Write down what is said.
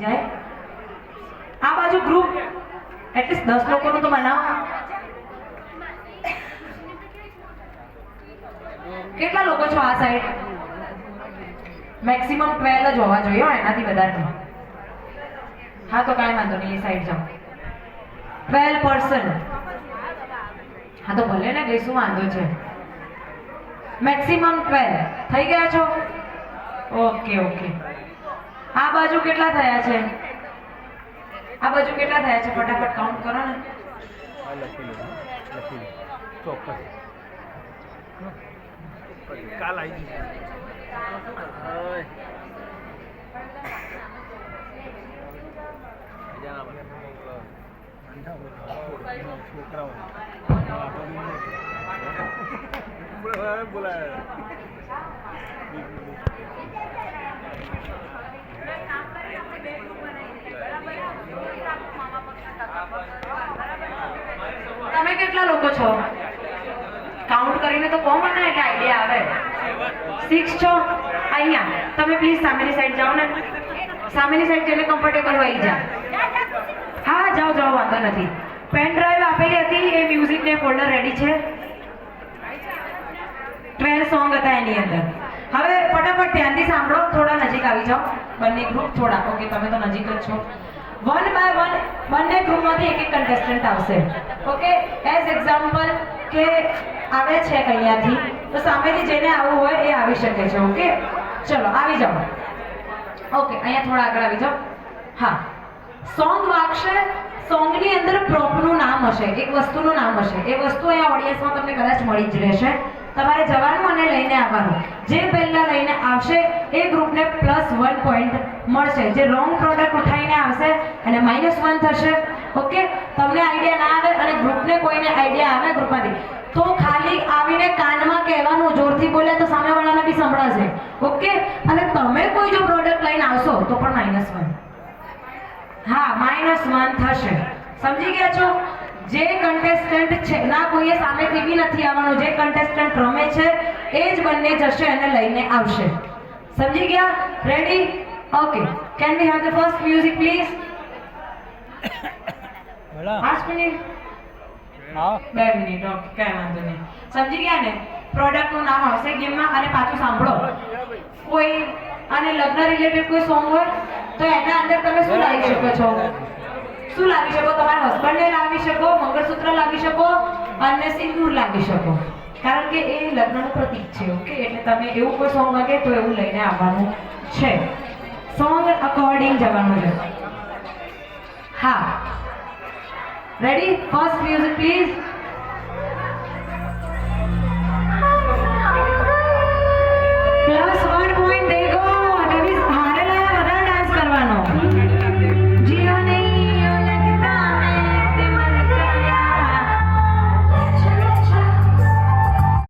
જાય. આ બાજુ ગ્રુપ એટલીસ્ટ દસ લોકોનું તો બનાવો. કેટલા લોકો છો આ સાઈડ મેક્સિમમ ટ્વેલ્વ જ હોવા જોઈએ એનાથી વધારે હા, તો કાંઈ વાંધો નહીં, એ સાઈડ જાઓ. ટ્વેલ્વ પર્સન હા, તો ભલે ને કઈ શું વાંધો છે? મેક્સિમમ ટ્વેલ્વ થઈ ગયા છો? ઓકે ઓકે આ બાજુ કેટલા થયા છે? આ બાજુ કેટલા થયા છે? ફટાફટ કાઉન્ટ કરો ને. લખી લો ચોક્કસ. કાલ આવી છોકરાઓ બોલાવે કેટલા લોકો છો? કાઉન્ટ કરીને તો કહો મને એટલે આઈડિયા આવે. સિક્સ છો? અહીંયા. તમે પ્લીઝ સામેની સાઈડ જાઓ ને. સામેની સાઈડ જેને કમ્ફર્ટેબલ હોય જા. હા, જાઓ જાઓ, વાંધો નથી. પેન ડ્રાઈવ આપેલી હતી, એ મ્યુઝિકને ફોલ્ડર રેડી છે. ટ્વેલ્વ સોંગ હતા એની અંદર. હવે ફટાફટ ધ્યાનથી સાંભળો, થોડા નજીક આવી જાઓ. બંને ગ્રુપ થોડા, ઓકે, તમે તો નજીક જ છો. વન બાય વન બંને ગ્રુપમાંથી એક એક કન્ટેસ્ટન્ટ આવશે. ઓકે એઝ એક્ઝામ્પલ કે આવે છે અહીંયાથી, તો સામેથી જેને આવવું હોય એ આવી શકે છે ઓકે ચલો, આવી જાઓ. ઓકે અહીંયા થોડા આગળ આવી જાઓ. હા. સોંગ વાગશે સોંગની અંદર પ્રોપનું નામ હશે, એક વસ્તુનું નામ હશે. એ વસ્તુ અહીંયા ઓડિયન્સમાં તમને કદાચ મળી જ રહેશે. તમારે જવાનું અને લઈને આવવાનું. જે પહેલા લઈને આવશે, એ ગ્રુપને પ્લસ વન પોઈન્ટ મળશે. જે રોંગ પ્રોડક્ટ ઉઠાવીને આવશે અને માઇનસ વન થશે. ઓકે તમને આઈડિયા ના આવે અને ગ્રુપને કોઈને આઈડિયા આવે ગ્રુપમાંથી તો ખાલી આવીને કાનમાં કહેવાનું, જોરથી બોલે તો સામેવાળાને બી સંભળાશે. ઓકે અને તમે કોઈ જો પ્રોડક્ટ લઈને આવશો, તો પણ માઇનસ વન હા માઇનસ વન થશે. સમજી ગયા છો? જે કન્ટેસ્ટન્ટ છે, ના, કોઈએ સામેથી બી નથી આવવાનું. જે કન્ટેસ્ટન્ટ રમે છે, એ જ બંને જશે અને લઈને આવશે. સમજી ગયા? Ready okay can we have the first music please madam પાંચ મિનિટ? હા. બે મિનિટ ઓકે કઈ વાંધો નહીં. સમજી ગયા ને? પ્રોડક્ટનું નામ આવશે ગેમમાં અને પાછું સાંભળો. કોઈ અને લગ્ન રિલેટેડ કોઈ સોંગ હોય તો એના અંદર તમે શું લાવી શકો છો? શું લાવી શકો? તમારા હસબન્ડને લાવી શકો મંગળસૂત્ર લાવી શકો અને સિંદૂર લાવી શકો. કારણ કે એ લગ્નનું પ્રતીક છે ઓકે? એટલે તમે એવું કોઈ સોંગ વાગે તો એવું લઈને આવવાનું છે. સોંગ અકોર્ડિંગ જવાનું છે. હા રેડી ફર્સ્ટ મ્યુઝિક પ્લીઝ